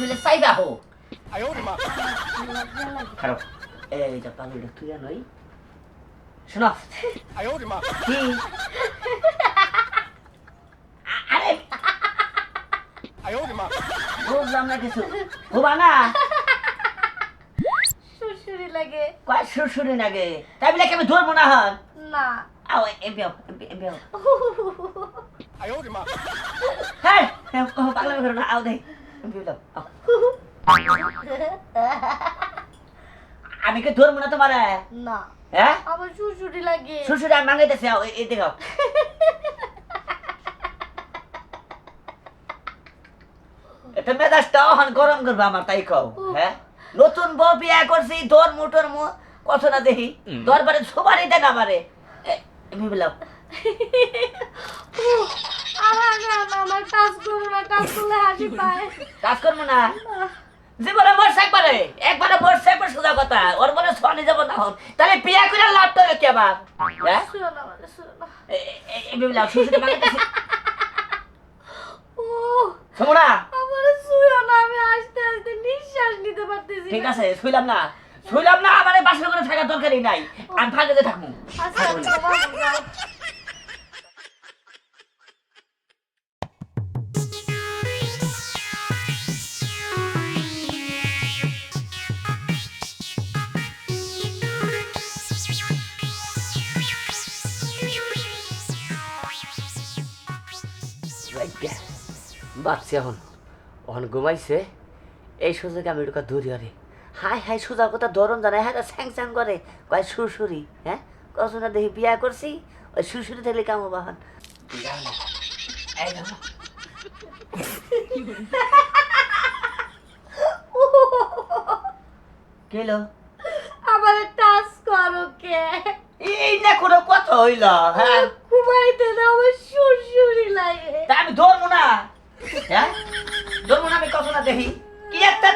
হইলে চাইবা হো খারাপ এই যা পাগলটা তুই নই শোনো। কি? আরে। বুঝলাম না কিছু। হুবা না। শুশুরি লাগে। কয় শুশুরি লাগে? তাই বলে আমি ধরবো না হন না। আও এ বেও এ বেও আয়ো রে মা। হ্যাঁ পাগলামি করো না আও দেখ আমি কি ধরবো না তোমার? না। হ্যাঁ? আমার লাগে। শ্বশুর আমি মাঙ্গাইতেছি এই দেখো। এটা মেজাজটা অহন গরম করবে আমার তাই কও হ্যাঁ? নতুন বউ বিয়া করছি তোর মোটর মো কত না দেখি দরবারে সবারই দেন আমারে। আমি বললাম আমার আমার কাজ করো না কাজ করলে হাসি পায়। কাজ করব না? জীবনে মরছে একবারে একবারে মরছে একবার সোজা কথা ওর মনে সনে যাব না তাহলে বিয়া করে লাভ তো কি আবার? হ্যাঁ? শুনো না আমার শুনো না আমি আস্তে আস্তে নিঃশ্বাস নিতে পারতেছি ঠিক। আছে শুইলাম না। শুইলাম না আমার বাসর করে থাকার দরকারই নাই। আমি ফাঁকে থাকব। আচ্ছা বাচ্চা এখন এখন ঘুমাইছে। এই সুযোগে আমি ওটা দূরে আরে হাই হাই সোজা কথা ধরন জানাই হ্যাঁ স্যাং স্যাং করে কয় সুরসুরি হ্যাঁ কখন না দেখি বিয়া করছি ওই সুরসুরি থাকলে কামো বাহন কেলো আমার টাচ করো কে? এই না কোনো কথা হইল। হ্যাঁ ঘুমাইতে না আমার সুরসুরি লাগে তা আমি ধরবো না হ্যাঁ? আমি দেখি কি একটা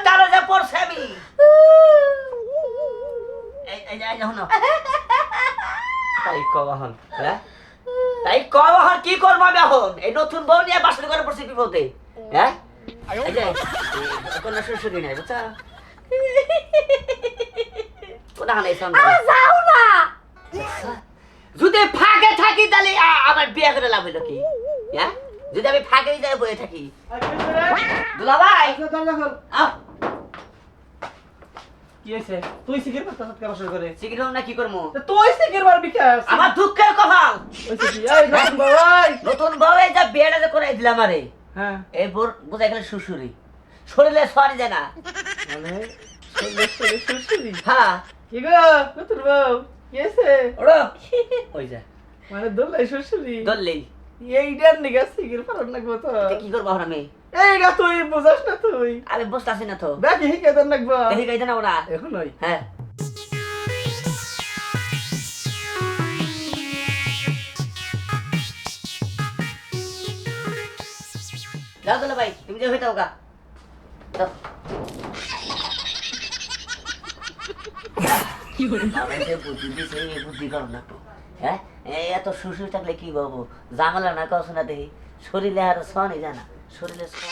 তাই হ্যাঁ? তাই কি করব এখন? এই নতুন বউ নিয়ে বাসন করে পড়ছি হ্যাঁ? যদি ফাঁকে থাকি তাহলে আমার বিয়ে করে লাভ হইল কি? হ্যাঁ? যদি আমি ফাঁকে যাই বয়ে থাকি। দুলা ভাই আও কি হয়েছে? তুই সিগারেট পাতা সাথে বসে করে শিখির না কি করব তুই সিগারেট মার বিকাশ আমার দুঃখের কপাল! এই নতুন বাবাই নতুন বউয়ে যা বিয়েটা যে করাই দিলাম আরে। হ্যাঁ। এই বোর বোঝাই গেলে শ্বশুরি। শরীরে সরি যায় না। মানে হ্যাঁ। কি গো নতুন বউ ওড়ো। ওই যা। মানে এইটার নিগা সিগারেট পারন তো। কি করব এইটা তুই বুঝাস না তুই। আমি বসতে না তো। দেখি হিকে দেন লাগবো না ওরা? এখন ওই। হ্যাঁ। যাও তাহলে ভাই তুমি যে হইতে হোক বুদ্ধি দিছে বুদ্ধি করো না। তো হ্যাঁ? এত শ্বশুর থাকলে কি বলব জামালা না কছ না দেখি? শরীরে আর সনই জানা শরীরে সন